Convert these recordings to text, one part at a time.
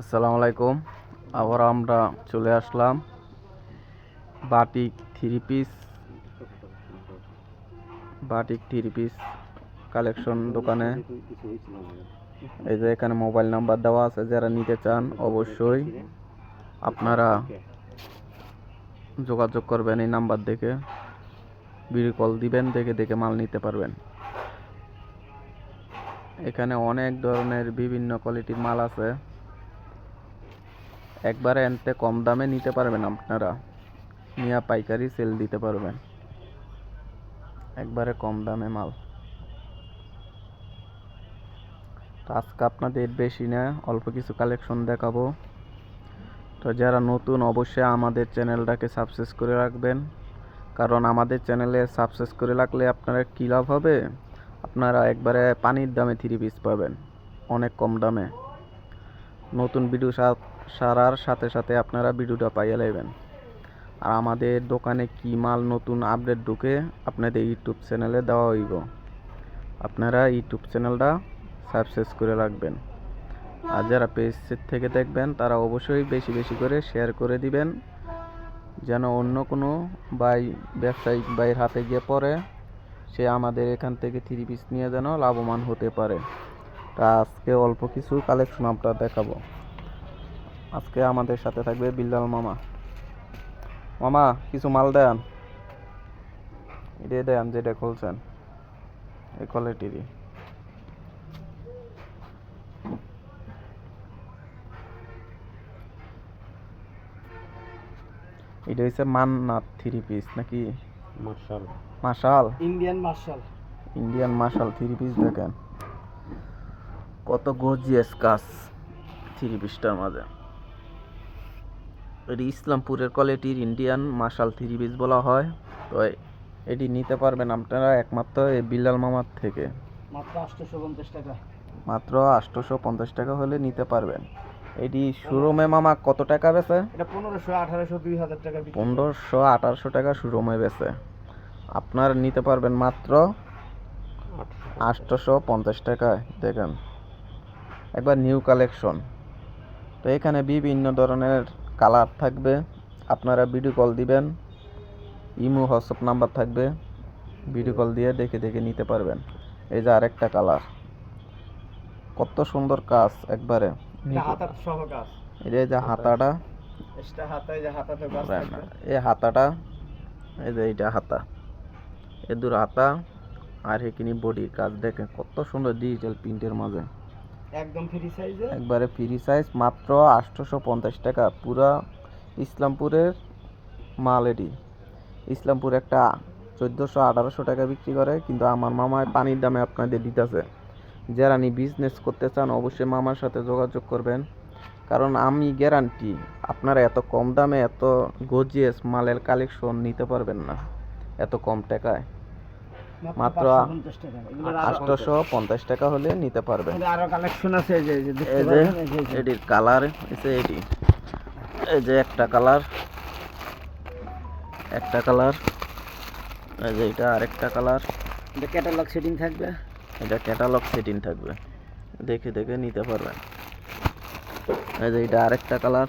আসসালামু আলাইকুম। আবার আমরা চলে আসলাম batik three piece, batik three piece collection দোকানে। এই যে এখানে মোবাইল নাম্বার দেওয়া আছে, যারা নিতে চান অবশ্যই আপনারা যোগাযোগ করবেন এই নাম্বার দেখে। ভিডিও কল দিবেন, দেখে দেখে মাল নিতে পারবেন। এখানে অনেক ধরনের বিভিন্ন কোয়ালিটির মাল আছে। একবারে এনতে কম দামে নিতে পারবেন আপনারা। নিয়ে পাইকারি সেল দিতে পারবেন। একবারে কম দামে মাল। তো আজকে আপনাদের বেশি না, অল্প কিছু কালেকশন দেখাবো। তো যারা নতুন, অবশ্যই আমাদের চ্যানেলটাকে সাবস্ক্রাইব করে রাখবেন। কারণ আমাদের চ্যানেলে সাবস্ক্রাইব করে রাখলে আপনারা কী লাভ হবে? আপনারা একবারে পানির দামে থ্রি পিস পাবেন, অনেক কম দামে। নতুন ভিডিও সারার সাথে সাথে আপনারা ভিডিওটা পাইয়া নেবেন আর আমাদের দোকানে কি মাল নতুন আপডেট ঢুকে আপনাদের ইউটিউব চ্যানেলে দেওয়া হইব। আপনারা ইউটিউব চ্যানেলটা সাবস্ক্রাইব করে রাখবেন। আর যারা পেজ থেকে দেখবেন, তারা অবশ্যই বেশি বেশি করে শেয়ার করে দিবেন, যেন অন্য কোনো বাই ব্যবসায়িক বাইয়ের হাতে গিয়ে পড়ে, সে আমাদের এখান থেকে থ্রি পিস নিয়ে যেন লাভবান হতে পারে। আজকে অল্প কিছু কালেকশন আমরা দেখাবো। আজকে আমাদের সাথে থাকবে বিল্লাল মামা। মামা কিছু মাল দেন। এটাই দেন যেটা খুলছেন এই কোয়ালিটিরই এটা হচ্ছে মান্নাত থ্রি পিস নাকি? Marshal. Marshal Indian Marshal. Indian Marshal three piece দেখেন। কত গর্জিয়াস কাজ থ্রি পিসটার মাঝে। এটি ইসলামপুরের কোয়ালিটির ইন্ডিয়ান মার্শাল থ্রি পিস বলা হয়। তো এটি নিতে পারবেন আপনারা একমাত্র এই বিল্লাল মামার থেকে। মাত্র আটশোশো পঞ্চাশ টাকা। মাত্র আটশোশো পঞ্চাশ টাকা হলে নিতে পারবেন। এটি শোরুমে মামা কত টাকা বেছে এটা পনেরোশো আঠারোশো দুই হাজার টাকা পনেরোশো আঠারোশো টাকা শোরুমে বেছে আপনার নিতে পারবেন মাত্র আটশোশো পঞ্চাশ টাকায়। দেখেন একবার নিউ কালেকশন তো এখানে বিভিন্ন ধরনের কালার থাকবে। আপনারা ভিডিও কল দিবেন। ইমো হোয়াটসঅ্যাপ নাম্বার থাকবে। ভিডিও কল দিয়ে দেখে দেখে নিতে পারবেন। এই যে আরেকটা কালার কত সুন্দর কাজ একবারে। এই যে- হাতাটা। এই হাতাটা এই যে এইটা হাতা। এ দূর হাতা। আর এখানে বডির কাজ দেখেন কত সুন্দর ডিজিটাল প্রিন্টের মাঝে। একদম ফ্রি সাইজে একবারে ফ্রি সাইজ মাত্র আটশোশো পঞ্চাশ টাকা। পুরা ইসলামপুরের মাল এটি। ইসলামপুর একটা চোদ্দোশো আঠারোশো টাকা বিক্রি করে, কিন্তু আমার মামায় পানির দামে আপনাদের দিতেছে। যারা নি বিজনেস করতে চান, অবশ্যই মামার সাথে যোগাযোগ করবেন। কারণ আমি গ্যারান্টি আপনারা এত কম দামে, এত গজিয়াস মালের কালেকশন নিতে পারবেন না। এত কম টাকায়। মাত্র পাঁচশো পঞ্চাশ টাকা। আটশোশো পঞ্চাশ টাকা হলে নিতে পারবেন আরও কালেকশন আছে এই যে এই যে দেখতে পাচ্ছেন, এই যে- এই যে। এটির কালার এসে এটি। এই যে একটা কালার একটা কালার এই যে এটা আরেকটা কালার এটা ক্যাটালগ সেটিং থাকবে? এটা ক্যাটালগ সেটিং থাকবে। দেখে দেখে নিতে পারবেন। এই যে এটা আরেকটা কালার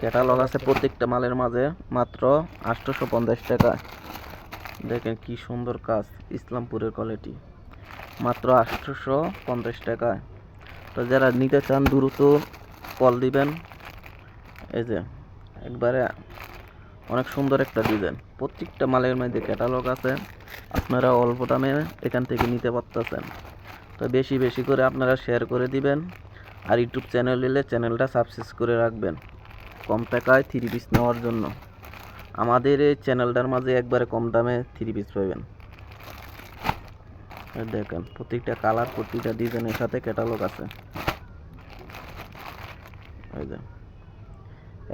ক্যাটালগ আছে প্রত্যেকটা মালের মাঝে মাত্র আটশোশো পঞ্চাশ টাকা দেখেন কি সুন্দর কাজ, ইসলামপুরের কোয়ালিটি মাত্র আটশোশো পঞ্চাশ টাকায়। তো যারা নিতে চান, দ্রুত কল দিবেন। এই যে, একবারে অনেক সুন্দর একটা ডিজাইন প্রত্যেকটা মালের মধ্যে ক্যাটালগ আছে। আপনারা অল্প দামে এখান থেকে নিতে পারতেছেন। তো বেশি বেশি করে আপনারা শেয়ার করে দিবেন। আর ইউটিউব চ্যানেল এলে চ্যানেলটা সাবস্ক্রাইব করে রাখবেন। কম টাকায় থ্রি পিস নেওয়ার জন্য। আমাদের এই চ্যানেলটার মাঝে একবারে কম দামে থ্রি পিস পাবেন। দেখেন, প্রত্যেকটা কালার প্রত্যেকটা ডিজাইনের সাথে ক্যাটালগ আছে।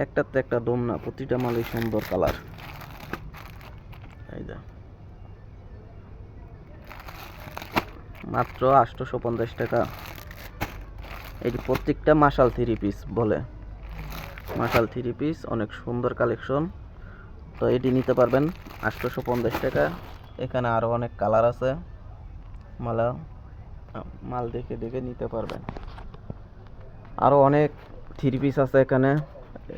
একটার তো একটা দম না প্রতিটা মালই সুন্দর কালার এই যে মাত্র আটশোশো পঞ্চাশ টাকা। এটি প্রত্যেকটা মাশাল থ্রি পিস বলে। মাশাল থ্রি পিস অনেক সুন্দর কালেকশন তো এটি নিতে পারবেন আটশোশো পঞ্চাশ টাকা। এখানে আরও অনেক কালার আছে। মালা, মাল দেখে দেখে নিতে পারবেন। আরও অনেক থ্রি পিস আছে এখানে।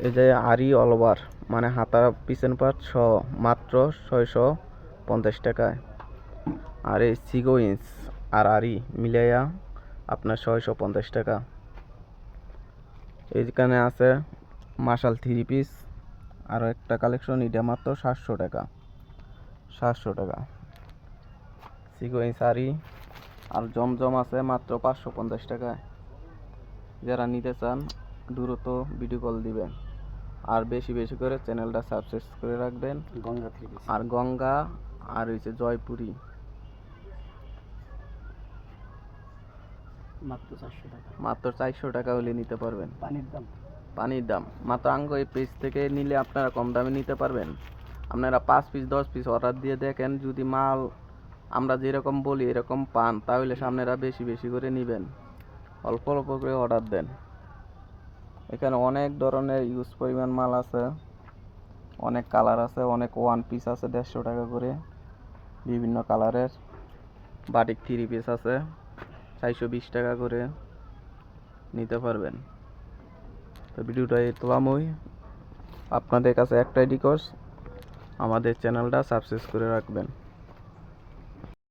এই যে আরি অলওভার মানে হাতা পিছন পাট ছ মাত্র ছয়শো পঞ্চাশ টাকায়। আর এই সিগোইন্স আর আরি মিলাইয়া আপনার ছয়শো পঞ্চাশ টাকা। এইখানে আছে মার্শাল থ্রি পিস। আরও একটা কালেকশন এটা মাত্র সাতশো টাকা। সাতশো টাকা। সিগোইন্স আরি আর জমজম আছে মাত্র পাঁচশো পঞ্চাশ টাকায়। যারা নিতে চান দ্রুত ভিডিও কল দিবেন। আর বেশি বেশি করে চ্যানেলটা সাবস্ক্রাইব করে রাখবেন। গঙ্গা আর গঙ্গা আর হচ্ছে জয়পুরি। মাত্র চারশো টাকা। মাত্র চারশো টাকা হলে নিতে পারবেন। পানির দাম। পানির দাম। মাত্র আঙ্গ এই পেজ থেকে নিলে আপনারা কম দামে নিতে পারবেন। আপনারা পাঁচ পিস দশ পিস অর্ডার দিয়ে দেখেন, যদি মাল আমরা যেরকম বলি এরকম পান, তাহলে সামনেরা বেশি বেশি করে নেবেন। অল্প অল্প করে অর্ডার দেন। এখানে অনেক ধরনের ইউজ পরিমাণ মাল আছে। অনেক কালার আছে, অনেক ওয়ান পিস আছে দেড়শো টাকা করে। বিভিন্ন কালারের বাটিক থ্রি পিস আছে, চারশো বিশ টাকা করে নিতে পারবেন। তো ভিডিওটা ওই আপনাদের কাছে একটাই রিকোয়েস্ট আমাদের চ্যানেলটা সাবস্ক্রাইব করে রাখবেন।